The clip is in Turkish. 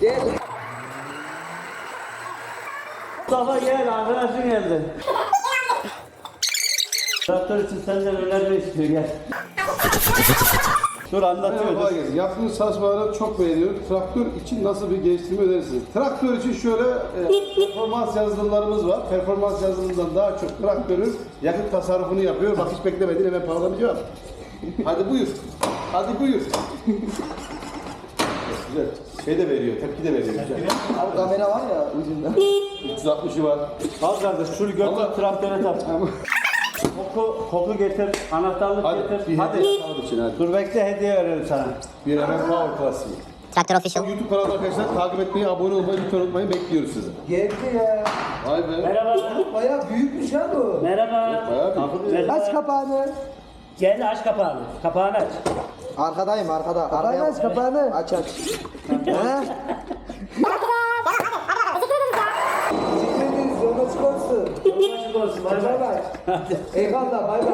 gel. Mustafa gel arkadaşın geldi. Traktör için senden önerme istiyor gel. Dur anlatıyoruz. Merhaba Yaptığınız çalışmaları çok beğeniyorum. Traktör için nasıl bir geliştirme önerirsiniz? Traktör için şöyle e, performans yazılımlarımız var. Performans yazılımından daha çok traktörün yakıt tasarrufunu yapıyor. Bak hiç beklemedin hemen paralarını. Hadi buyur. Hadi buyur. Güzel. Şey de veriyor, tepki de veriyor. Güzel. Abi kamera var ya ucunda. 360'ı var. Al kardeş şunu götür traktöre tak. Koku, koku getir, anahtarlık Hadi getir. bir Hadi. hediye sağlık için hadi. Dur bekle hediye verelim sana. Bir hemen power klasiği. Traktör Official. YouTube kanalı arkadaşlar takip etmeyi, abone olmayı lütfen unutmayın. Bekliyoruz sizi. Geldi ya. Vay be. Merhaba. Bayağı büyükmüş ha bu. Merhaba. Bayağı bir. Merhaba. Aç kapağını. Gel aç kapağını. Kapağını aç. Arkadayım arkada. Kapağını aç kapağını. Aç aç. He? Sikmediniz yolda çıkarsın. Bay bay. Bay bay. Eyvallah bay bay.